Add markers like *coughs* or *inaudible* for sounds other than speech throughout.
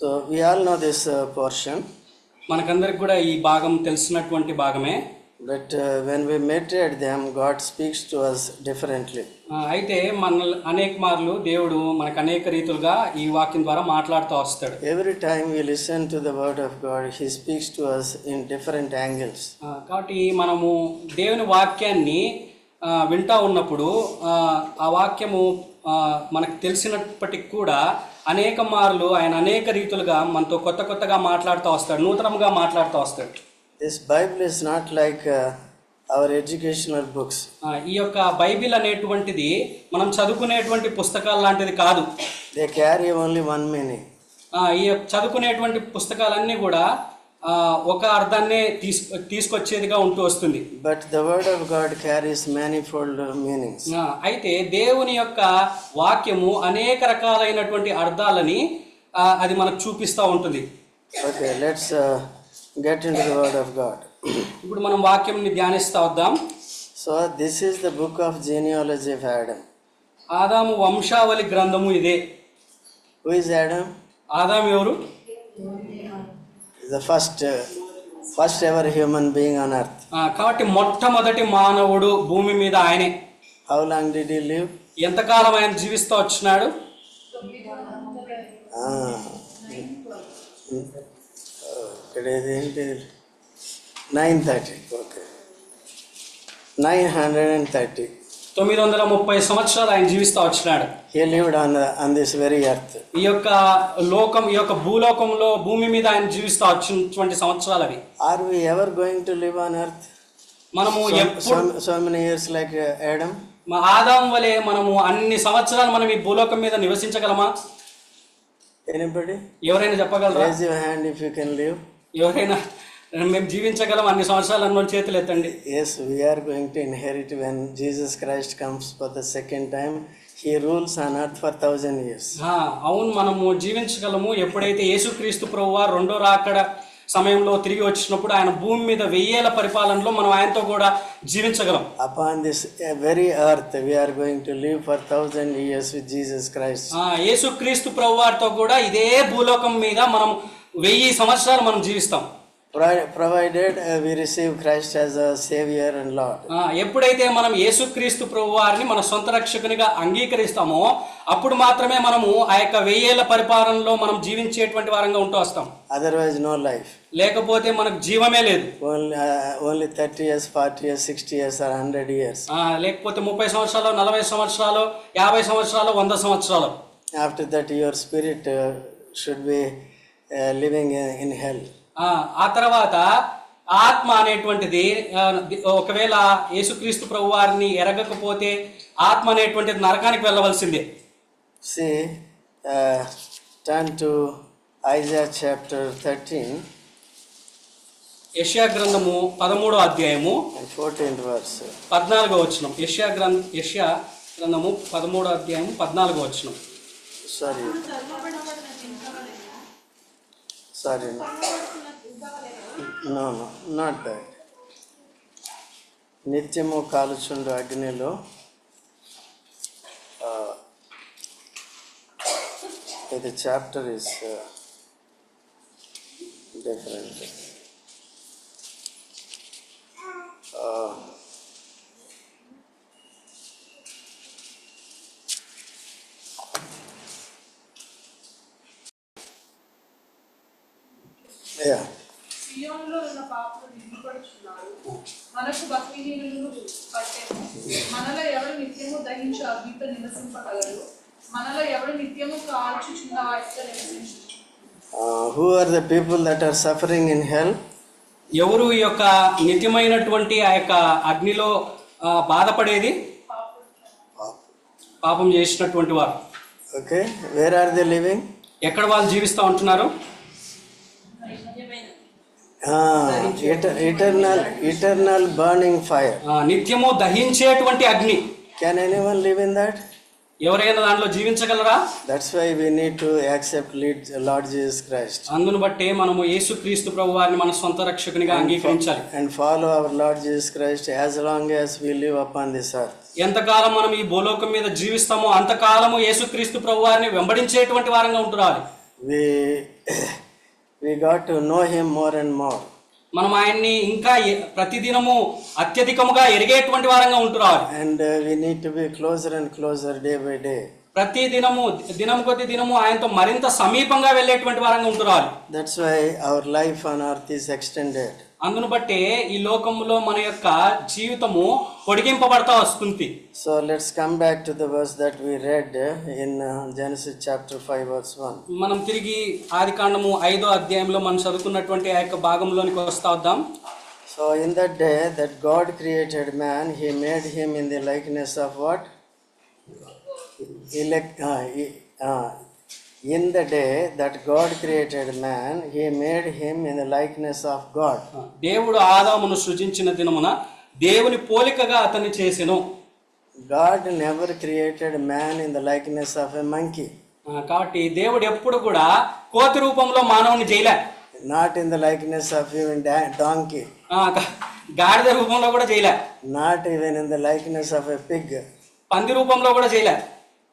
So we all know this portion మనకందరికి కూడా ఈ భాగం తెలిసినటువంటి భాగమే. But when we met at them God speaks to us differently అయితే మన అనేక మార్లు దేవుడు మనకు అనేక రీతులుగా ఈ వాక్యం ద్వారా మాట్లాడుతూ వస్తాడు. Every time we listen to the word of God he speaks to us in different angles కాబట్టి మనము దేవుని వాక్యాన్ని వింటా ఉన్నప్పుడు ఆ వాక్యము మనకు తెలిసినప్పటికి కూడా అనేక మార్లు ఆయన అనేక రీతులుగా మనతో కొత్త కొత్తగా మాట్లాడుతూ వస్తాడు నూతనంగా మాట్లాడుతూ వస్తాడు This Bible is not like uh, our educational books. ఆ, ఈ యొక్క బైబిల్ అనేటువంటిది మనం చదువుకునేటువంటి పుస్తకాలు లాంటిది కాదు They carry only one meaning. ఆ, ఈ చదువుకునేటువంటి పుస్తకాలన్నీ కూడా ఒక అర్థాన్ని తీసుకొచ్చేదిగా ఉంటూ వస్తుంది. But the word of God carries manifold meanings అయితే దేవుని యొక్క వాక్యము అనేక రకాలైనటువంటి అర్థాలని అది మనకు చూపిస్తూ ఉంటుంది. Okay let's get in the word of God ఇప్పుడు మనం వాక్యం ధ్యానిస్తూ వద్దాం. So this is the book of genealogy of Adam ఆదాము వంశావళి గ్రంథము ఇదే. హూ ఇస్ ఆడమ్ ఆదాం ఎవరు? The first, uh, first ever human being on earth. ఆ, కాబట్టి మొట్టమొదటి మానవుడు భూమి మీద ఆయనే How long did he live? ఎంతకాలం ఆయన జీవిస్తూ వచ్చినాడు Ah. ఇక్కడ ఇదేంటి nine thirty okay nine hundred and thirty తొమ్మిది వందల ముప్పై సంవత్సరాలు ఆయన జీవిస్తూ వచ్చినాడు. He lived on on this very earth ఈ యొక్క లోకం ఈ యొక్క భూలోకంలో భూమి మీద ఆయన జీవిస్తూ వచ్చినటువంటి సంవత్సరాలు అవి. Are we ever going to live on earth మనము so many years like Adam మా ఆదాం వలె మనము అన్ని సంవత్సరాలు మనం ఈ భూలోకం మీద నివసించగలమా? ఎనీబడి ఎవరైనా చెప్పగలరా? Raise your hand if you can live ఎవరైనా మేము జీవించగలం అన్ని సంవత్సరాలు అన్న చేతులు ఎత్తండి. Yes we're going to inherit when Jesus Christ comes for the second time he rules on earth for thousand years అవును మనము జీవించగలము ఎప్పుడైతే యేసుక్రీస్తు ప్రభు వారు రెండో రాకడ సమయంలో తిరిగి వచ్చినప్పుడు ఆయన భూమి మీద వెయ్యేల పరిపాలనలో మనం ఆయనతో కూడా జీవించగలం. Upon this very earth we are going to live for thousand years with Jesus Christ యేసుక్రీస్తు ప్రభు వారితో కూడా ఇదే భూలోకం మీద మనం వెయ్యి సంవత్సరాలు మనం జీవిస్తాం. Uh, we receive Christ as a Savior and Lord. ఆ, ఎప్పుడైతే మనం యేసుక్రీస్తు ప్రభువారిని మన సొంత రక్షకునిగా అంగీకరిస్తామో అప్పుడు మాత్రమే మనము ఆ యొక్క వెయ్యేళ్ళ పరిపాలనలో మనం జీవించేటువంటి వారంగా ఉంటూ వస్తాం Otherwise, no life. లేకపోతే మనకు జీవమే లేదు Only, uh, only 30 years, 40 years, 60 years, or 100 years. ఆ, లేకపోతే ముప్పై సంవత్సరాలు నలభై సంవత్సరాలు యాభై సంవత్సరాలు వంద సంవత్సరాలు After that, your spirit uh, should be uh, living in, in hell. ఆ, ఆ తర్వాత ఆత్మ అనేటువంటిది ఒకవేళ యేసుక్రీస్తు ప్రభు వారిని ఎరగకపోతే ఆత్మ అనేటువంటిది నరకానికి వెళ్ళవలసిందే uh, turn to Isaiah chapter 13 యష్యా గ్రంథము పదమూడో అధ్యాయము 14th verse. పద్నాలుగో వచనం యష్యా గ్రంథ యష్యా గ్రంథము పదమూడో అధ్యాయము పద్నాలుగో వచనం Sorry. Sorry. No no not that నిత్యము కాలుచుండు అగ్నిలో ఇది చాప్టర్ ఇస్ డిఫరెంట్ యా సియోనులో ఉన్న పాపలు దిగుపడుచున్నారు మనకు భక్తిహీనులను పట్టెను మనలో ఎవరు నిత్యము దహించు అగ్నితో నివసింపగలరు మనలో ఎవరు నిత్యము కాల్చుచున్న వాటితో నివసించు? Who are the people that are suffering in hell ఎవరు ఈ యొక్క నిత్యమైనటువంటి ఆ యొక్క అగ్నిలో బాధపడేది? పాపం చేసినటువంటి వారు. Okay where are they living ఎక్కడ వాళ్ళు జీవిస్తూ ఉంటున్నారు? ఇటర్నల్ ఇటర్నల్ బర్నింగ్ ఫైర్ నిత్యము దహించేటువంటి అగ్ని. Can anyone live in that ఎవరైనా దాంట్లో జీవించగలరా? That's why we need to accept lead Lord Jesus Christ అందును బట్టే మనము యేసుక్రీస్తు ప్రభు వారిని మన సొంత రక్షకునిగా అంగీకరించాలి. And follow our Lord Jesus Christ as long as we live upon this earth ఎంతకాలం మనం ఈ భూలోకం మీద జీవిస్తామో అంతకాలము యేసుక్రీస్తు ప్రభు వారిని వెంబడించేటువంటి వారంగా ఉంటున్నారు we *coughs* we got to know him more and more. మనం ఆయన్ని ఇంకా ప్రతిదినము అత్యధికముగా ఎరిగేటువంటి వారంగా And uh, we need to be closer and closer day by day. ప్రతి దినము దినం కొద్ది దినము ఆయనతో మరింత సమీపంగా వెళ్ళేటువంటి వారంగా ఉంటురావాలి That's why our life on earth is extended. అందును బట్టి ఈ లోకంలో మన యొక్క జీవితము పొడిగింపబడతా వస్తుంది. So let's come back to the verse that we read in Genesis chapter 5 verse 1 మనం తిరిగి ఆదికాండము 5వ అధ్యాయంలో మనం చదువుకున్నటువంటి ఆ యొక్క భాగములోనికి వస్తా వద్దాం. So in that day that God created man he made him in the likeness of what elect in the day that God created man, he made him in the likeness of God. దేవుడు ఆదామును సృజించిన దినమున దేవుని పోలికగా అతన్ని చేసెను God never created man in the likeness of a monkey, ఆ, కాబట్టి దేవుడు ఎప్పుడు కూడా కోతి రూపంలో మానవుని చేయలే not in the likeness of even da- donkey, ఆ, గా- గాడిద రూపంలో కూడా చేయలే not even in the likeness of a pig. పంది రూపంలో కూడా చేయలే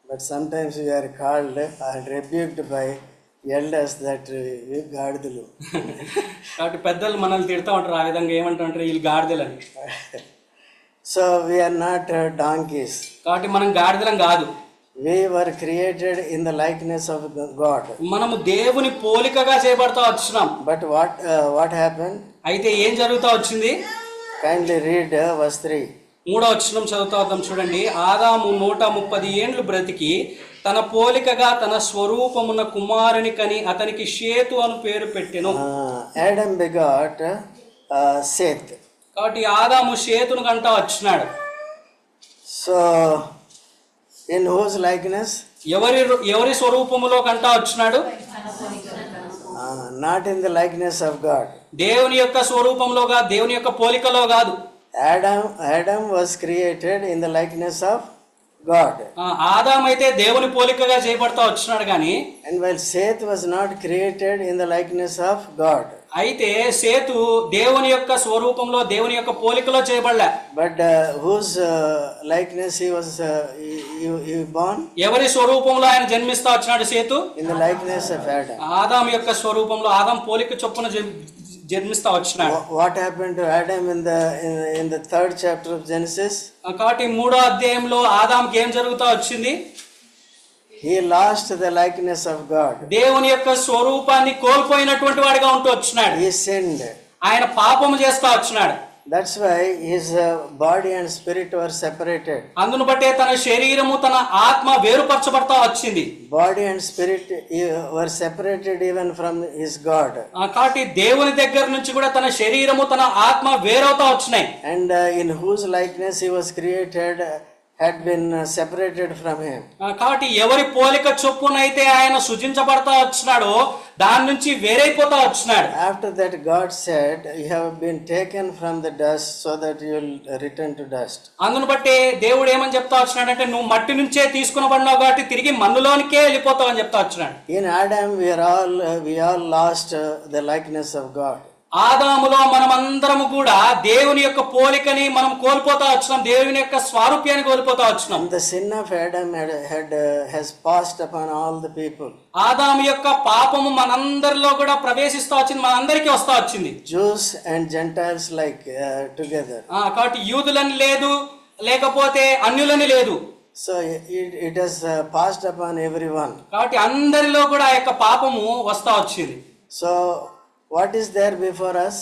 But sometimes we are called and rebuked by elders that uh, you గాడిదలు కాబట్టి పెద్దలు మనల్ని తిడతా ఉంటారు ఆ విధంగా ఏమంటారు వీళ్ళు గాడిదలని So we are not uh, donkeys. కాబట్టి మనం గాడిదలం కాదు We were created in the likeness of God. మనము దేవుని పోలికగా చేయబడతా వచ్చినాం But what uh, what happened? అయితే ఏం జరుగుతా వచ్చింది Kindly read uh, verse 3. మూడో వచ్చినం చదువుతా వద్దాం చూడండి ఆదాము నూట ముప్పది ఏండ్లు బ్రతికి తన పోలికగా తన స్వరూపమున కుమారుని కని అతనికి షేతు అను పేరు పెట్టెను begot uh, Seth. కాబట్టి ఆదాము షేతును కంటా వచ్చినాడు So, in whose likeness? ఎవరి ఎవరి స్వరూపములో కంటా వచ్చినాడు not in the likeness of God. దేవుని యొక్క స్వరూపంలో కాదు దేవుని యొక్క పోలికలో కాదు Adam Adam was created in the likeness of God. ఆ, ఆదాం అయితే దేవుని పోలికగా చేయబడతా వచ్చినాడు కానీ And while Seth was not created in the likeness of God, అయితే సేతు దేవుని యొక్క స్వరూపంలో దేవుని యొక్క పోలికలో చేయబడలే but uh, whose uh, likeness he was uh, he, he, he born? ఎవరి స్వరూపంలో ఆయన జన్మిస్తా వచ్చినాడు Setu In the likeness of Adam. Adam యొక్క స్వరూపంలో ఆదాం పోలిక చొప్పున జన్మిస్తా వచ్చినాడు Wha- What happened to Adam in the in, in the third chapter of Genesis? ఆ, కాబట్టి మూడో అధ్యాయంలో ఆదాంకి ఏం జరుగుతా వచ్చింది He lost the likeness of God. దేవుని యొక్క స్వరూపాన్ని కోల్పోయినటువంటి వాడిగా ఉంటూ వచ్చినాడు He sinned. ఆయన పాపము చేస్తా వచ్చినాడు that's why his body and spirit were separated అందును బట్టే తన శరీరము తన ఆత్మ వేరుపరచబడతా వచ్చింది. Body and spirit were separated even from his God కాబట్టి దేవుని దగ్గర నుంచి కూడా తన శరీరము తన ఆత్మ వేరవుతా వచ్చినాయి. And in whose likeness he was created created uh, had been uh, separated from him. ఆ, కాబట్టి ఎవరి పోలిక చొప్పునైతే ఆయన సృజించబడతా వచ్చినాడో దాని నుంచి వేరైపోతా వచ్చినాడు After that, God said, You have been taken from the dust so that you will return to dust. అందును బట్టి దేవుడు ఏమని చెప్తా వచ్చినాడంటే నువ్వు మట్టి నుంచే తీసుకునబడినావు కాబట్టి తిరిగి మన్నులోనికే వెళ్ళిపోతావు అని చెప్తా వచ్చినాడు In Adam, we are all uh, we all lost uh, the likeness of God. ఆదాములో మనమందరము కూడా దేవుని యొక్క పోలికని మనం కోల్పోతా వచ్చినాం దేవుని యొక్క స్వారూప్యాన్ని కోల్పోతా వచ్చినాం of Adam had, had uh, has passed upon all the people. ఆదాము యొక్క పాపము మనందరిలో కూడా ప్రవేశిస్తా వచ్చింది మనందరికీ వస్తా వచ్చింది Gentiles like uh, together. ఆ, కాబట్టి యూదులని లేదు లేకపోతే అన్యులని లేదు So it, it has uh, passed upon everyone. కాబట్టి అందరిలో కూడా ఆ యొక్క పాపము వస్తా వచ్చింది So what is there before us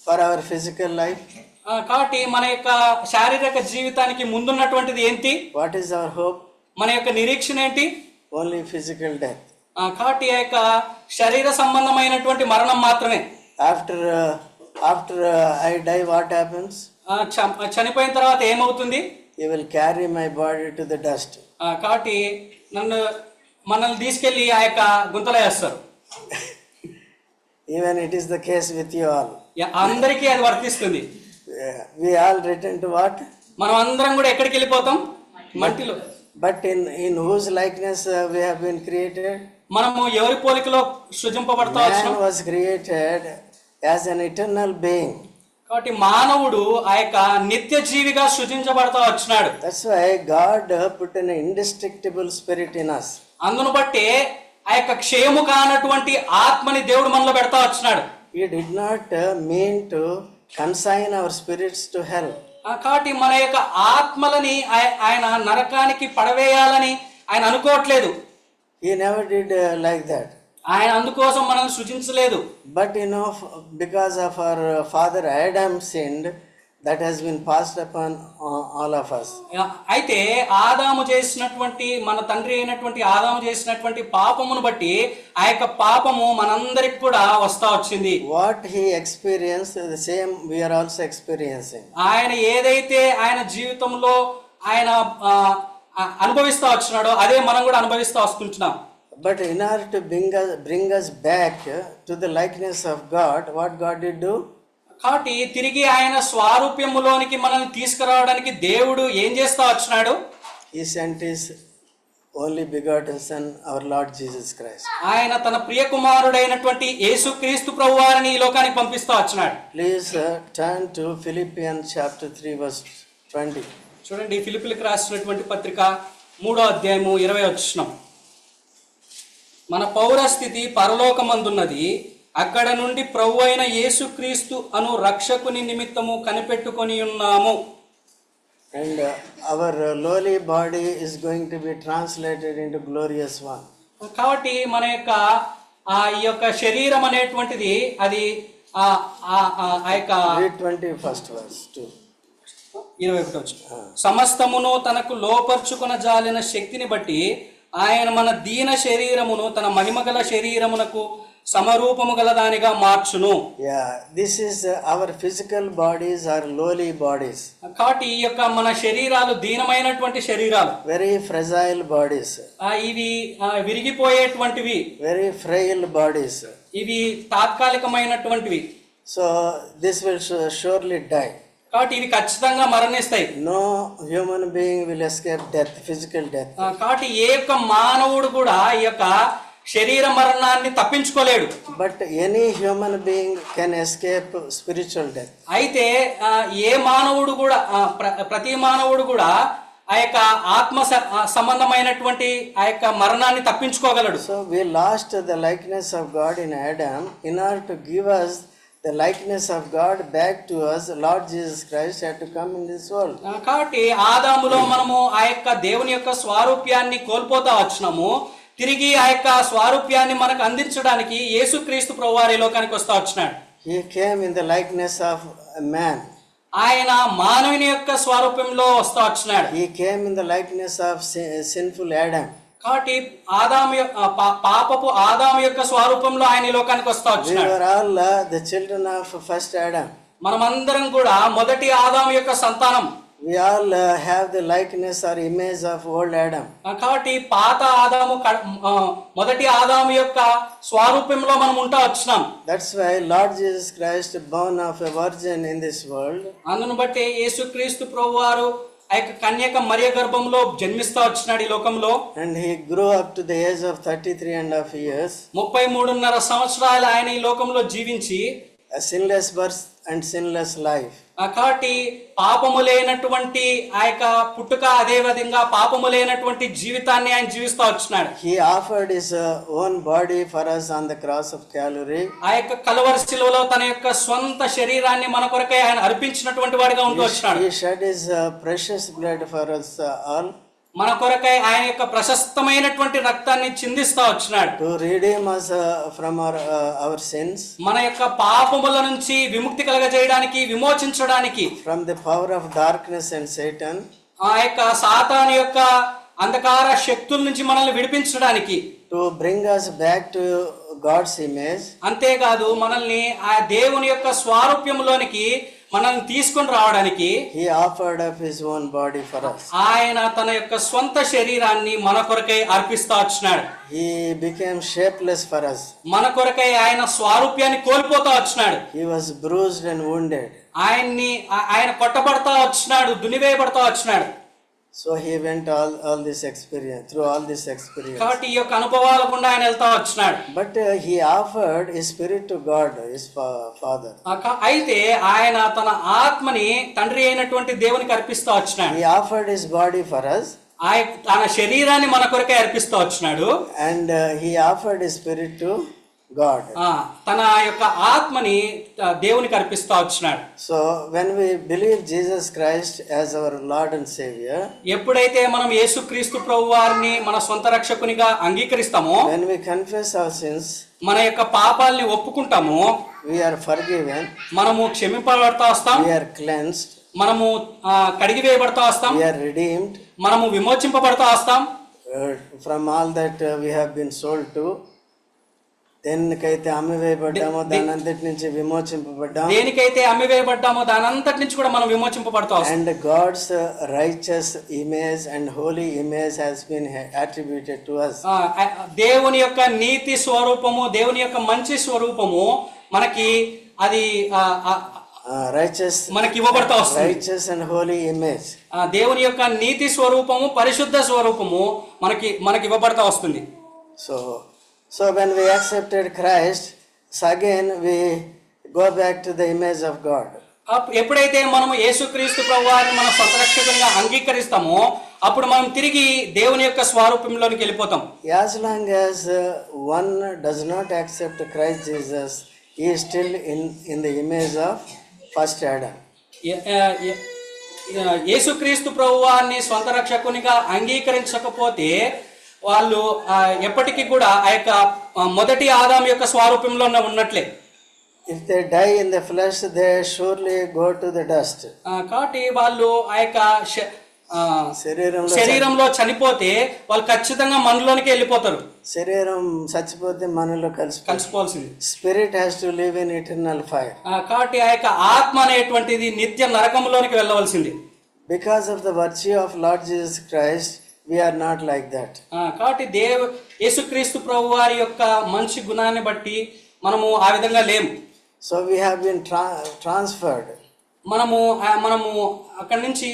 for our physical life కాబట్టి మన యొక్క శారీరక జీవితానికి ముందున్నటువంటిది ఏంటి? వాట్ ఈస్ అవర్ హోప్ మన యొక్క నిరీక్షణ ఏంటి? ఓన్లీ ఫిజికల్ డెత్ కాబట్టి ఆ యొక్క శరీర సంబంధమైనటువంటి మరణం మాత్రమే. After after I die what happens చనిపోయిన తర్వాత ఏమవుతుంది? You will carry my body to the dust కాబట్టి నన్ను మనల్ని తీసుకెళ్ళి ఆ యొక్క గుంతలో వేస్తారు. *laughs* Even it is the case with you all అందరికీ అది వర్తిస్తుంది. We all return to what మనం అందరం కూడా ఎక్కడికి వెళ్ళిపోతాం? మట్టిలో. But in in whose likeness we have been created మనము ఎవరి పోలికలో సృజింపబడతాం was created as an eternal being కాబట్టి మానవుడు ఆ యొక్క నిత్య జీవిగా సృజించబడతా వచ్చినాడు. That's why God put in indestructible spirit in us అందును బట్టి ఆ యొక్క క్షేము కానటువంటి ఆత్మని దేవుడు మనలో పెడతా వచ్చినాడు. ఈ did not mean consign our spirits to hell కాబట్టి మన యొక్క ఆత్మలని ఆయన నరకానికి పడవేయాలని ఆయన అనుకోవట్లేదు. ఈ నెవర్ డిడ్ లైక్ దాట్ ఆయన అందుకోసం మనల్ని సృజించలేదు. But you know because of our father Adam sinned that has been passed upon all of us అయితే ఆదాము చేసినటువంటి మన తండ్రి అయినటువంటి ఆదాము చేసినటువంటి పాపమును బట్టి ఆ యొక్క పాపము మనందరికి కూడా వస్తా వచ్చింది. What he experience the same we are also experience ఆయన ఏదైతే ఆయన జీవితంలో ఆయన అనుభవిస్తా వచ్చినాడో అదే మనం కూడా అనుభవిస్తా వస్తున్నాం but in are to bring bring us back to the likeness of God what God did do కాబట్టి తిరిగి ఆయన స్వారూప్యములోనికి మనల్ని తీసుకురావడానికి దేవుడు ఏం చేస్తా వచ్చినాడు sent His only begotten Son, our Lord Jesus Christ. ఆయన తన ప్రియ కుమారుడైనటువంటి యేసుక్రీస్తు ప్రభువారిని ఈ లోకానికి పంపిస్తా వచ్చినాడు uh, turn to Philippians chapter 3, verse 20. చూడండి ఫిలిపిలకు రాసినటువంటి పత్రిక మూడో అధ్యాయము ఇరవై వచ్చినాం మన పౌరస్థితి పరలోకమందున్నది అక్కడ నుండి ప్రభు అయిన యేసుక్రీస్తు అను రక్షకుని నిమిత్తము కనిపెట్టుకొని ఉన్నాము our uh, lowly body is going to be translated into glorious one. కాబట్టి మన యొక్క ఆ ఈ యొక్క శరీరం అనేటువంటిది అది ఆ ఆ- ఆ- ఆ యొక్క 21st verse too. ఇరవై ఒకటి వచ్చిన సమస్తమును తనకు లోపర్చుకున జాలిన శక్తిని బట్టి ఆయన మన దీన శరీరమును తన మహిమగల శరీరమునకు సమరూపము గలదానిగా మార్చును. Yeah this is our physical bodies are lowly bodies కాబట్టి ఈ యొక్క మన శరీరాలు దీనమైనటువంటి శరీరాలు. వెరీ ఫ్రెజైల్ బాడీస్ ఇవి విరిగిపోయేటువంటివి. వెరీ ఫ్రెయిల్ బాడీస్ ఇవి తాత్కాలికమైనటువంటివి. So this will surely die కాబట్టి ఇవి ఖచ్చితంగా మరణిస్తాయి. No human being will escape death physical death కాబట్టి ఏ యొక్క మానవుడు కూడా ఈ యొక్క శరీర మరణాన్ని తప్పించుకోలేడు. But any human being can escape spiritual death అయితే ఏ మానవుడు కూడా ప్రతి మానవుడు కూడా ఆ యొక్క ఆత్మ సంబంధమైనటువంటి ఆ యొక్క మరణాన్ని తప్పించుకోగలడు. So we lost the likeness of God in Adam in are to give us the likeness of God back to us Lord Jesus Christ had to come in this world కాబట్టి ఆదాములో మనము ఆ యొక్క దేవుని యొక్క స్వారూప్యాన్ని కోల్పోతా వచ్చినాము. తిరిగి ఆ యొక్క స్వారూప్యాన్ని మనకు అందించడానికి యేసుక్రీస్తు ప్రభువారి ఈ లోకానికి వస్తా వచ్చినాడు He came in the likeness of a man. ఆయన మానవుని యొక్క స్వారూప్యంలో వస్తా వచ్చినాడు He came in the likeness of sin- sinful Adam. కాబట్టి ఆదాము పాపపు ఆదాము యొక్క స్వరూపంలో ఆయన ఈ లోకానికి వస్తా వచ్చినాడు uh, the children of first Adam. మనమందరం కూడా మొదటి ఆదాము యొక్క సంతానం We all uh, have the likeness or image of old Adam. ఆ, కాబట్టి పాత ఆదాము మొదటి ఆదాము యొక్క స్వరూపంలో మనం ఉంటా వచ్చినాం That's why Lord Jesus Christ, born of a virgin in this world, అందును బట్టి యేసుక్రీస్తు ప్రభువారు ఆ యొక్క కన్యక మరియ గర్భంలో జన్మిస్తా వచ్చినాడు ఈ లోకంలో and he grew up to the age of 33 and a half years, ముప్పై మూడున్నర సంవత్సరాలు ఆయన ఈ లోకంలో జీవించి a sinless birth and sinless life. ఆ కాబట్టి పాపము లేనటువంటి ఆ యొక్క పుట్టుక అదే విధంగా పాపము లేనటువంటి జీవితాన్ని ఆయన జీవిస్తూ వచ్చినాడు. Offered his uh, own body for us on the cross of Calvary. ఆ యొక్క కలవరి శిలువలో తన యొక్క స్వంత శరీరాన్ని మన కొరకై ఆయన అర్పించినటువంటి వాడిగా ఉంటూ వచ్చినాడు. his uh, precious blood for us uh, all. మన కొరకై ఆయన యొక్క ప్రశస్తమైనటువంటి రక్తాన్ని చిందిస్తా వచ్చినాడు. To redeem us from our, uh, our sins, మన యొక్క పాపముల నుంచి విముక్తి కలగజేయడానికి విమోచించడానికి. From the power of darkness and Satan, ఆ యొక్క సాతాను యొక్క అంధకార శక్తుల నుంచి మనల్ని విడిపించడానికి. To bring us back to God's image. అంతేకాదు మనల్ని ఆ దేవుని యొక్క స్వారూప్యంలోనికి మనల్ని తీసుకొని రావడానికి his own body for us. ఆయన తన యొక్క స్వంత శరీరాన్ని మన కొరకై అర్పిస్తా వచ్చినాడు He became shapeless for us. మన కొరకై ఆయన స్వారూప్యాన్ని కోల్పోతా వచ్చినాడు He was bruised and wounded. ఆయన్ని ఆయన కొట్టబడతా వచ్చినాడు దునివేయబడతా వచ్చినాడు So he went all, all this experience, through all this experience. కాబట్టి ఈ యొక్క అనుభవాల గుండా ఆయన వెళ్తా వచ్చినాడు But uh, he offered his spirit to God, his fa- Father. ఆ క- అయితే ఆయన తన ఆత్మని తండ్రి అయినటువంటి దేవునికి అర్పిస్తా వచ్చినాడు He offered his body for us. ఆ యొక్క- తన శరీరాన్ని మన కొరకే అర్పిస్తూ వచ్చినాడు and uh, he offered his spirit to God. ఆ, గాడ్ తన యొక్క ఆత్మని దేవునికి అర్పిస్తా వచ్చినాడు. So when we believe Jesus Christ as our Lord and saviour ఎప్పుడైతే మనం యేసు క్రీస్తు ప్రభు వారిని మన సొంత రక్షకునిగా అంగీకరిస్తామో when we confess our sins మన యొక్క పాపాలని ఒప్పుకుంటాము వి ఆర్ ఫర్ గివెన్ మనము క్షమింపబడతా వస్తాం వి క్లెన్స్ మనము కడిగి వేయబడతా వస్తాం వి ఆర్ రిడీమ్డ్ మనము విమోచింపబడతా వస్తాం. From all that we have been sold to దేనికైతే అమ్మివేయబడ్డామో దాని అంతటి నుంచి విమోచింపబడ్డాం దేనికైతే అమ్మివేయబడ్డామో దాని అంతటి నుంచి కూడా మనం విమోచింపబడతా image and holy image has been ha- attributed to us. ఆ, ఆ, దేవుని యొక్క నీతి స్వరూపము దేవుని యొక్క మంచి స్వరూపము మనకి అది righteous, మనకి ఇవ్వబడతా వస్తుంది and holy image. ఆ, దేవుని యొక్క నీతి స్వరూపము పరిశుద్ధ స్వరూపము మనకి మనకి ఇవ్వబడతా వస్తుంది So, so when we accepted Christ, again we go back to the image of God. ఎప్పుడైతే మనము యేసుక్రీస్తు ప్రభువారిని మన సొంత రక్షకునిగా అంగీకరిస్తామో అప్పుడు మనం తిరిగి దేవుని యొక్క స్వరూపంలోనికి వెళ్ళిపోతాం As long as uh, one does not accept Christ Jesus, he is still in, in the image of first Adam. ఏ- ఏ- ఏ- ఏ- యేసుక్రీస్తు ప్రభువారిని సొంత రక్షకునిగా అంగీకరించకపోతే వాళ్ళు ఎప్పటికీ కూడా ఆ యొక్క మొదటి ఆదాం యొక్క స్వరూపంలోనే ఉన్నట్లే. If they die in the flesh, they surely go to the dust. ఆ, కాబట్టి వాళ్ళు ఆ యొక్క శరీరంలో శరీరంలో చనిపోతే వాళ్ళు ఖచ్చితంగా మనలోనికి వెళ్ళిపోతారు. శరీరం చచ్చిపోతే మనలో కలిసి కలిసిపోవాల్సింది. Spirit has to live in eternal fire కాబట్టి ఆ యొక్క ఆత్మ అనేటువంటిది నిత్య నరకంలోనికి వెళ్ళవలసింది. Because of the virtue of Lord Jesus Christ we are not like that కాబట్టి దేవ యేసుక్రీస్తు ప్రభు వారి యొక్క మంచి గుణాన్ని బట్టి మనము ఆ విధంగా లేము so we have been tra transferred మనము మనము అక్కడి నుంచి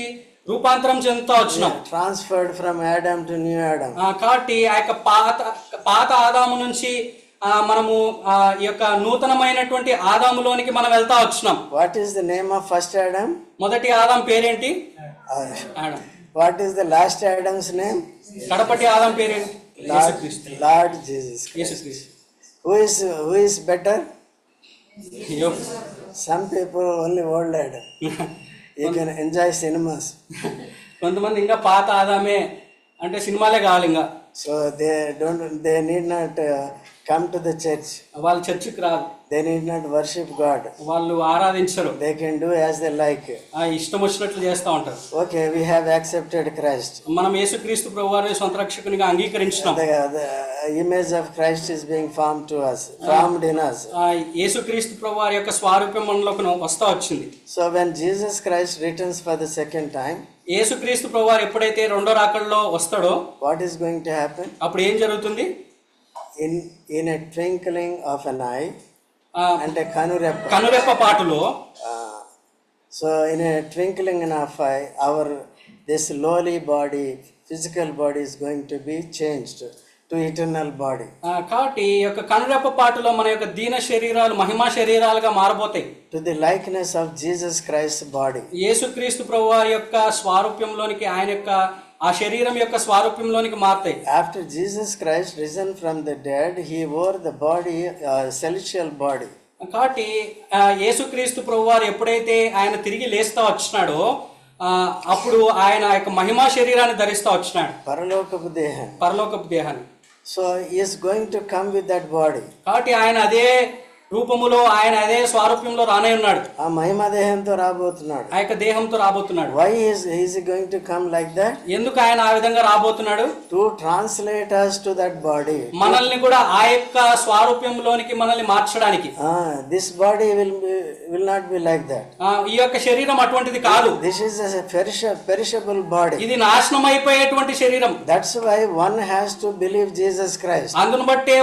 రూపాంతరం చెందుతూ వచ్చినాం. Transferred from Adam to new Adam కాబట్టి ఆ యొక్క పాత పాత ఆదాము నుంచి మనము ఈ యొక్క నూతనమైనటువంటి ఆదాములోనికి మనం వెళ్తా వచ్చినాం. What is the name of first Adam మొదటి ఆదాం పేరేంటి? Adam what is the last Adam's name కడపటి ఆదాం యేసుక్రీస్తు. Lord Jesus who is who is better. Some people only old Adam you can enjoy cinemas కొంతమంది ఇంకా పాత ఆదామే అంటే సినిమాలే కావాలి ఇంకా. So they don't they need not come to the church వాళ్ళు చర్చికి రాదు they need not worship God వాళ్ళు ఆరాధించరు. They can do as they like ఆ ఇష్టం వచ్చినట్లు చేస్తూ ఉంటారు. Okay we have accepted Christ మనం యేసుక్రీస్తు ప్రభు వారిని సొంత రక్షకునిగా అంగీకరించినాం. The, the image of Christ is being formed to us, formed in us. ఆ యేసుక్రీస్తు ప్రభు వారి యొక్క స్వారూప్యం మనలోకి వస్తా వచ్చింది. So when Jesus Christ returns for the second time, యేసుక్రీస్తు ప్రభు వారు ఎప్పుడైతే రెండో రాకల్లో వస్తాడో what is going to happen? అప్పుడు ఏం జరుగుతుంది? In in a twinkling of an eye అంటే కనురెప్ప. కనురెప్ప పాటలు. So in twinkling in of eye our this lowly body physical body is going to be changed to eternal body కాబట్టి యొక్క కనురెప్ప పాటలో మన యొక్క దీన శరీరాలు మహిమ శరీరాలుగా మారబోతాయి. To the likeness of Jesus Christ body యేసుక్రీస్తు ప్రభువారి యొక్క స్వారూప్యంలోనికి ఆయన యొక్క ఆ శరీరం యొక్క స్వారూప్యంలోనికి మారుతాయి. Jesus Christ risen from the dead, he wore the body, uh, celestial body. కాబట్టి యేసుక్రీస్తు ప్రభు వారు ఎప్పుడైతే ఆయన తిరిగి లేస్తా వచ్చినాడో అప్పుడు ఆయన యొక్క మహిమా శరీరాన్ని ధరిస్తా వచ్చినాడు. పరలోకపు దేహం పరలోకపు దేహాన్ని. So is going to come with that body కాబట్టి ఆయన అదే రూపములో ఆయన అదే స్వారూప్యంలో రానే ఉన్నాడు. ఆ మహిమ దేహంతో రాబోతున్నాడు. ఆ యొక్క దేహంతో రాబోతున్నాడు. Why is is going to come like that ఎందుకు ఆయన ఆ విధంగా రాబోతున్నాడు? To translate us to that body మనల్ని కూడా ఆ యొక్క స్వారూప్యంలోనికి మనల్ని మార్చడానికి. This body will will not be like that ఈ యొక్క శరీరం అటువంటిది కాదు. దిస్ ఈస్ పెరిషబుల్ బాడీ ఇది నాశనం అయిపోయేటువంటి శరీరం. That's why one has to believe Jesus Christ అందును బట్టే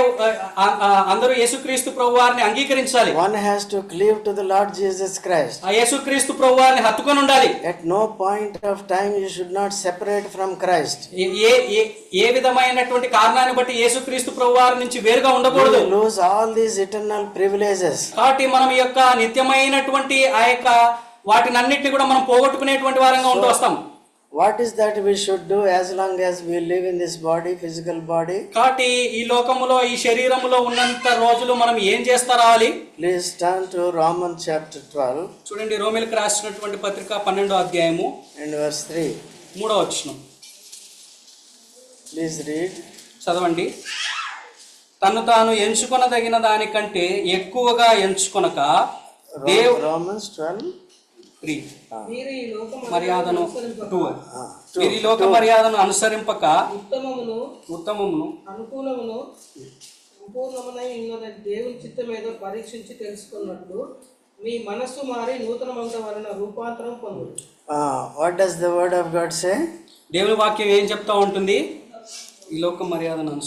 అందరూ యేసుక్రీస్తు ప్రభు వారిని అంగీకరించాలి. One has to cleave to the Lord Jesus Christ ఆ యేసుక్రీస్తు ప్రభు వారిని హత్తుకొని ఉండాలి. At no point of time you should not separate from Christ. ఏ- ఏ విధమైనటువంటి కారణాన్ని బట్టి యేసుక్రీస్తు ప్రభు వారి నుంచి వేరుగా ఉండకూడదు. Lose all these eternal privileges. కాబట్టి మనం యొక్క నిత్యమైనటువంటి ఆ యొక్క వాటినన్నిటిని కూడా మనం పోగొట్టుకునేటువంటి వారంగా ఉంటూ వస్తాం. What is that we should do as long as we live in this body physical body కాబట్టి ఈ లోకములో ఈ శరీరములో ఉన్నంత రోజులు మనం ఏం చేస్తా రావాలి please turn to Roman chapter twelve చూడండి రోమిల్కి రాసినటువంటి పత్రిక పన్నెండో అధ్యాయము అండ్ వర్స్ త్రీ మూడో వచ్చిన ప్లీజ్ రీడ్ చదవండి. తను తాను ఎంచుకొనదగిన దానికంటే ఎక్కువగా ఎంచుకొనక రోమన్స్ ట్వెల్వ్ త్రీ. మీరు ఈ లోక మర్యాదను టూ. మీరు ఈ లోక మర్యాదను అనుసరింపక ఉత్తమమును ఉత్తమమును అనుకూలమును సంపూర్ణమునై ఉన్న దేవుని చిత్తమేదో పరీక్షించి తెలుసుకున్నట్లు మీ మనస్సు మారి నూతనమంత వలన రూపాంతరం Ah, what does the word of God say? దేవుని వాక్యం ఏం చెప్తా ఉంటుంది? ఈ లోక మర్యాదను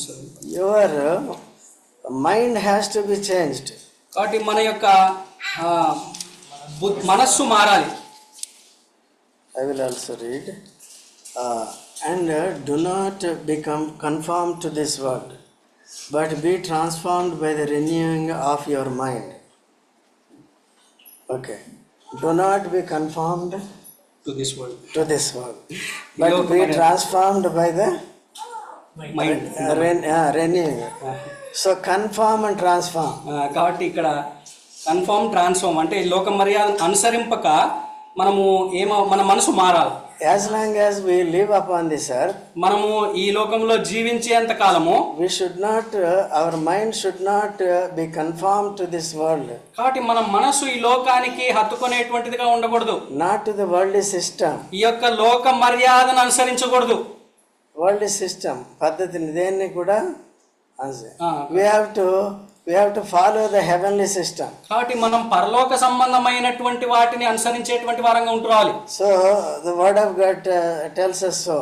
Your uh, mind has to be changed. కాబట్టి మన యొక్క ఆ, బు- మనస్సు మారాలి I will also read. Uh, and uh, do not become conformed to this world, but be transformed by the renewing of your mind. Okay. Do not be conformed to this world to this world, but be transformed by the mind uh, uh, renewing. So conform and transform. కాబట్టి ఇక్కడ confirm transform అంటే లోక మర్యాద అనుసరింపక మనము ఏమో మన మనసు మారాలి. As long as we live upon this earth, మనము ఈ లోకంలో జీవించేంత కాలము not, uh, our mind should not uh, be conformed to this world, కాబట్టి మన మనసు ఈ లోకానికి హత్తుకునేటువంటిదిగా ఉండకూడదు. Not to the worldly system. ఈ యొక్క లోక మర్యాదను అనుసరించకూడదు. వరల్డ్ సిస్టమ్ పద్ధతిని దేన్ని కూడా? We have to we have to follow the heavenly system కాబట్టి మనం పరలోక సంబంధమైనటువంటి వాటిని అనుసరించేటువంటి వారంగా ఉంటురావాలి so the word of God tells us so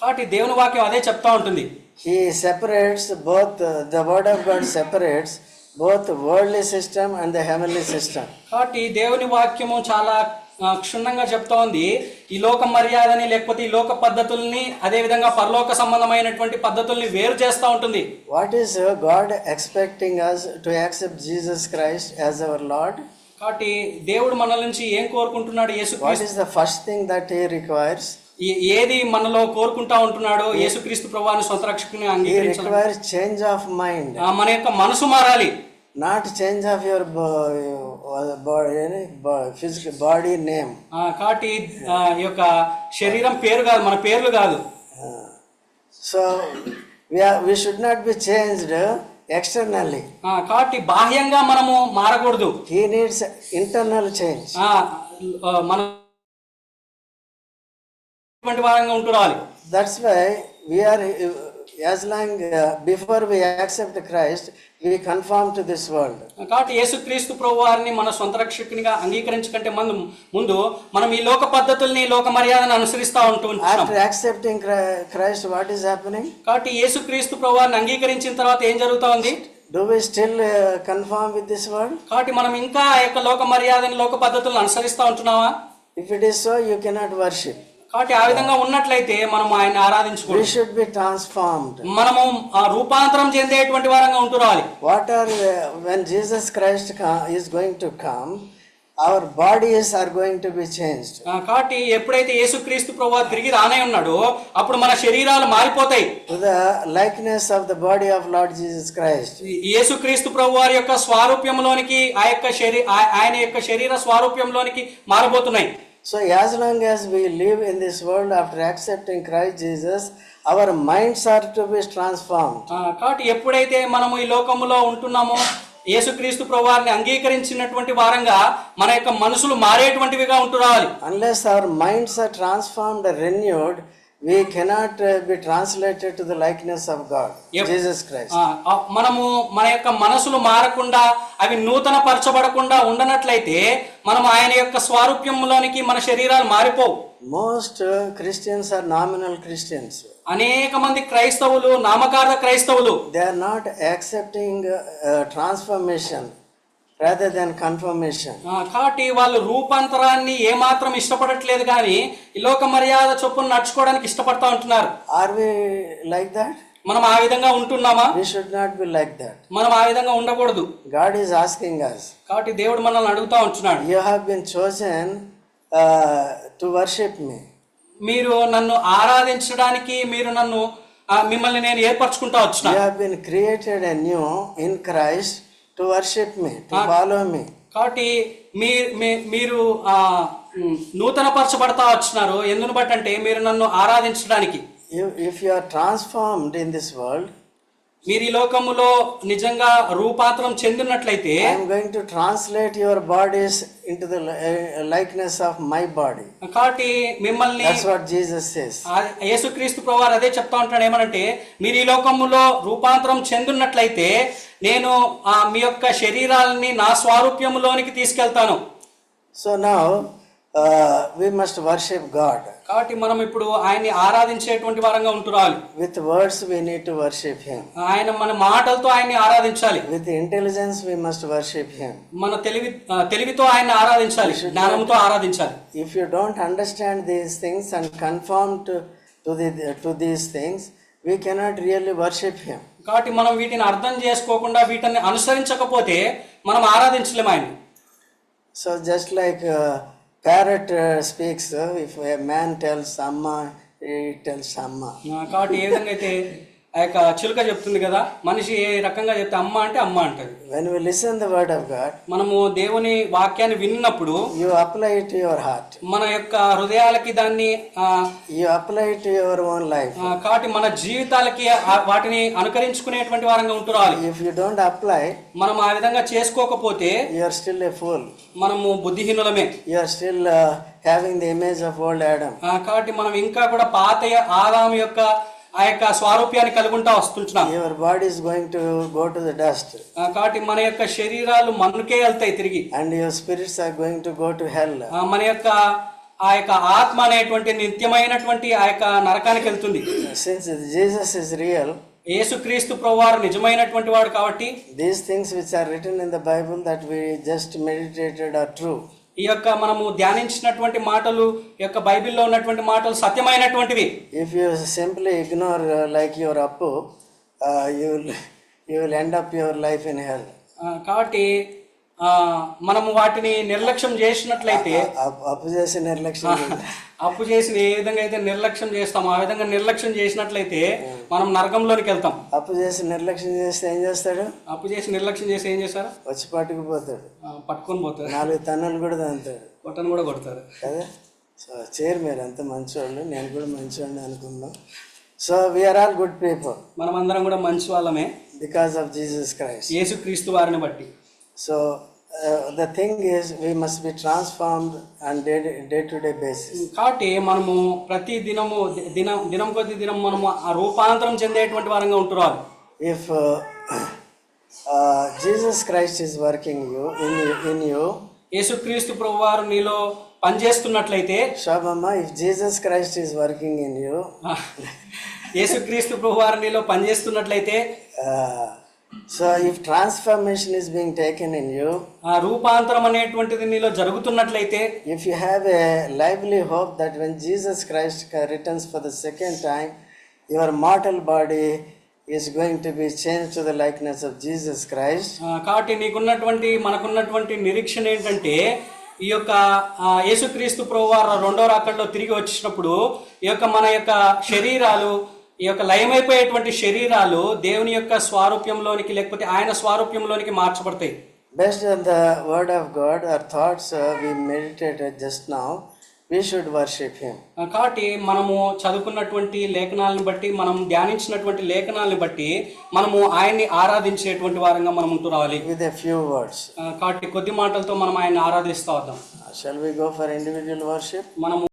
కాబట్టి దేవుని వాక్యం అదే చెప్తా ఉంటుంది. He separates both the word of God separates both worldly system and the heavenly system కాబట్టి దేవుని వాక్యము చాలా క్షుణ్ణంగా చెప్తా ఉంది ఈ లోక మర్యాదని లేకపోతే ఈ లోక పద్ధతుల్ని అదే విధంగా పరలోక సంబంధమైనటువంటి పద్ధతుల్ని వేరు చేస్తూ ఉంటుంది. What is God expecting us to accept Jesus Christ as our Lord కాబట్టి దేవుడు మనల నుంచి ఏం కోరుకుంటున్నాడు? వాట్ యేసుక్రీస్తు is the first thing that he requires ఏది మనలో కోరుకుంటా ఉంటున్నాడో? యేసుక్రీస్తు ప్రభువాన్ని సొంత రక్షకుని అంగీకరించాలి రిక్వైర్స్ చేంజ్ ఆఫ్ మైండ్ మన యొక్క మనసు మారాలి. Not change of your physical body name కాబట్టి ఈ యొక్క శరీరం పేరు కాదు మన పేర్లు కాదు. So we should not be changed externally కాబట్టి బాహ్యంగా మనము మారకూడదు. హీ నీడ్స్ ఇంటర్నల్ చేంజ్ మన వారంగా ఉంటురావాలి that's why we are as long before we accept Christ we confirm to this world కాబట్టి యేసుక్రీస్తు ప్రభు వారిని మన సొంత రక్షకునిగా అంగీకరించకంటే ముందు ముందు మనం ఈ లోక పద్ధతుల్ని లోక మర్యాదను అనుసరిస్తూ ఉంటూ after accepting Christ what is happening కాబట్టి యేసుక్రీస్తు ప్రభు వారిని అంగీకరించిన తర్వాత ఏం జరుగుతా ఉంది? Do we still confirm with this world కాబట్టి మనం ఇంకా ఆ యొక్క లోక మర్యాదని లోక పద్ధతులను అనుసరిస్తూ ఉంటున్నావా? If it is so you cannot worship కాబట్టి ఆ విధంగా ఉన్నట్లయితే మనం ఆయన ఆరాధించుకోవచ్చు షుడ్ బి ట్రాన్స్ఫార్మ్డ్ మనము ఆ రూపాంతరం చెందేటువంటి వారంగా ఉంటురావాలి. What are when jesus christ is going to come our bodies are going to be changed. కాబట్టి ఎప్పుడైతే యేసుక్రీస్తు ప్రభు తిరిగి రానే ఉన్నాడో అప్పుడు మన శరీరాలు మారిపోతాయి. The likeness of the body of lord jesus christ. ఈ యేసుక్రీస్తు ప్రభు వారి యొక్క స్వారూప్యంలోనికి ఆ యొక్క శరీ ఆయన యొక్క శరీర స్వారూప్యంలోనికి మారబోతున్నాయి. So as long as we live in this world after accepting Christ Jesus our minds are to be transform కాబట్టి ఎప్పుడైతే మనము ఈ లోకములో ఉంటున్నామో యేసుక్రీస్తు ప్రభువారిని అంగీకరించినటువంటి వారంగా మన యొక్క మనసులు మారేటువంటివిగా ఉంటుండాలి unless our minds are transformed renewed or renewed we cannot uh, be translated to the likeness of god Yep. jesus christ ఆ, ఆ, మనము మన యొక్క మనసులు మారకుండా అవి నూతన పరచబడకుండా ఉండనట్లయితే మనం ఆయన యొక్క స్వారూప్యంలోనికి మన శరీరాలు మారిపోవు most uh, christians are nominal christians అనేక మంది క్రైస్తవులు నామకార్థ క్రైస్తవులు they are not accepting uh, uh, than confirmation. ఆ, కాబట్టి వాళ్ళు రూపాంతరాన్ని ఏమాత్రం ఇష్టపడట్లేదు కానీ ఈ లోక మర్యాద చొప్పున నడుచుకోవడానికి ఇష్టపడతా ఉంటున్నారు Are we like that? మనం ఆ విధంగా ఉంటున్నామా We should not be like that. మనం ఆ విధంగా ఉండకూడదు God is asking us, కాబట్టి దేవుడు మనల్ని అడుగుతా ఉంటున్నాడు You have been chosen uh, to worship me. మీరు నన్ను ఆరాధించడానికి మీరు నన్ను మిమ్మల్ని నేను ఏర్పరచుకుంటా వచ్చిన You have been created anew in Christ to to worship me to follow me కాబట్టి మీరు నూతన పరచబడతా వచ్చినారు. ఎందుని బట్టి అంటే మీరు నన్ను ఆరాధించడానికి. If you are transformed in this world మీరు ఈ లోకములో నిజంగా రూపాంతరం చెందినట్లయితే going to translate your bodies into the li- uh, likeness of my body. కాబట్టి మిమ్మల్ని what Jesus says. ఆ యేసుక్రీస్తు ప్రభువారు అదే చెప్తా ఉంటాడు ఏమనంటే మీరు ఈ లోకములో రూపాంతరం చెందున్నట్లయితే నేను ఆ మీ యొక్క శరీరాలని నా స్వారూప్యములోనికి తీసుకెళ్తాను So now we must worship God కాబట్టి మనం ఇప్పుడు ఆయన్ని ఆరాధించేటువంటి వారంగా ఉంటున్నారు with words we need to worship him ఆయన మన మాటలతో ఆయన్ని ఆరాధించాలి. With intelligence we must worship him మన తెలివి తెలివితో ఆయన్ని ఆరాధించాలి. జ్ఞానంతో ఆరాధించాలి. If you don't understand these things and confirm to the to these things we cannot really worship him కాబట్టి మనం వీటిని అర్థం చేసుకోకుండా వీటిని అనుసరించకపోతే మనం ఆరాధించలేము ఆయన so just like parrot uh, speaks, uh, if a man tells Amma, he tells Amma. కాబట్టి ఏ విధంగా అయితే ఆ యొక్క చిలుక చెప్తుంది కదా మనిషి ఏ రకంగా చెప్తే అమ్మ అంటే అమ్మ అంటది When we listen the word of God, మనము దేవుని వాక్యాన్ని విన్నప్పుడు you apply it to your heart. మన యొక్క హృదయాలకి దాన్ని ఆ, You apply it to your own life. ఆ, కాబట్టి మన జీవితాలకి ఆ వాటిని అనుకరించుకునేటువంటి వారంగా ఉంటురాలి If you don't apply, మనం ఆ విధంగా చేసుకోకపోతే you are still a fool. మనము బుద్ధిహీనులమే You are still uh, having the image of old Adam. ఆ, కాబట్టి మనం ఇంకా కూడా పాత ఆదాం యొక్క ఆ యొక్క స్వారూప్యాన్ని కలిగి ఉంటా వస్తున్నాం your body going to go to the dust కాబట్టి మన యొక్క శరీరాలు మనకే వెళ్తాయి తిరిగి. And your spirits are going to go to hell మన యొక్క ఆ యొక్క ఆత్మ అనేటువంటి నిత్యమైనటువంటి ఆ యొక్క నరకానికి వెళ్తుంది. సిన్స్ జీసస్ ఇస్ రియల్ యేసుక్రీస్తు ప్రభువారు నిజమైనటువంటి వాడు కాబట్టి these things which are written in the Bible that we just meditated are true ఈ యొక్క మనము ధ్యానించినటువంటి మాటలు ఈ యొక్క బైబిల్లో ఉన్నటువంటి మాటలు సత్యమైనటువంటివి. If you simply ignore like your up you will you will end up your life in health కాబట్టి మనము వాటిని నిర్లక్ష్యం చేసినట్లయితే అప్పు చేసి నిర్లక్ష్యం అప్పు చేసి ఏ విధంగా అయితే నిర్లక్ష్యం చేస్తామో ఆ విధంగా నిర్లక్ష్యం చేసినట్లయితే మనం నరకంలోనికి వెళ్తాం. అప్పు చేసి నిర్లక్ష్యం చేస్తే ఏం చేస్తాడు? అప్పు చేసి నిర్లక్ష్యం చేసి ఏం చేశారు వచ్చి పట్టుకుపోతాడు పట్టుకొని పోతారు నాలుగు తన్నులు కూడా తంతాడు. కొట్టను కూడా కొడతారు కదా? సో చేరు మీరు అంత మంచివాళ్ళు నేను కూడా మంచివాడిని అనుకుందాం. So we are all good people మనం అందరం కూడా మంచి వాళ్ళమే. బికాస్ ఆఫ్ జీసస్ క్రైస్ట్ యేసుక్రీస్తు వారిని బట్టి. So the thing is we must be transformed and day day to day basis కాబట్టి మనము ప్రతి దినము దినం దినం కొద్ది దినం మనము ఆ రూపాంతరం చెందేటువంటి వారంగా ఉంటున్నారు if Jesus Christ is working you in in you యేసుక్రీస్తు ప్రభు వారు నీలో పనిచేస్తున్నట్లయితే Shobhamma if Jesus Christ is working in you ఆ, యేసుక్రీస్తు ప్రభు వారు నీలో పనిచేస్తున్నట్లయితే so if transformation is being taken in you ఆ రూపాంతరం అనేటువంటిది నీలో జరుగుతున్నట్లయితే If you have a lively hope that when Jesus Christ returns for the second time, your mortal body is going to be changed to the likeness of Jesus Christ, ఆ, కాబట్టి నీకున్నటువంటి మనకున్నటువంటి నిరీక్షణ ఏంటంటే ఈ యొక్క యేసుక్రీస్తు ప్రభు వారు రెండో రాకడలో తిరిగి వచ్చినప్పుడు ఈ యొక్క మన యొక్క శరీరాలు ఈ యొక్క లయమైపోయేటువంటి శరీరాలు దేవుని యొక్క స్వారూప్యంలోనికి లేకపోతే ఆయన స్వారూప్యంలోనికి మార్చబడతాయి based on the word of God, our thoughts uh, we meditated just now, we should worship Him. ఆ, కాబట్టి మనము చదువుకున్నటువంటి లేఖనాలను బట్టి మనం ధ్యానించినటువంటి లేఖనాలను బట్టి మనము ఆయన్ని ఆరాధించేటువంటి వారంగా మనం ఉంటూ రావాలి a few words. ఆ, కాబట్టి కొద్ది మాటలతో మనం ఆయన్ని ఆరాధిస్తూ వద్దాం Shall we go for individual worship? మనము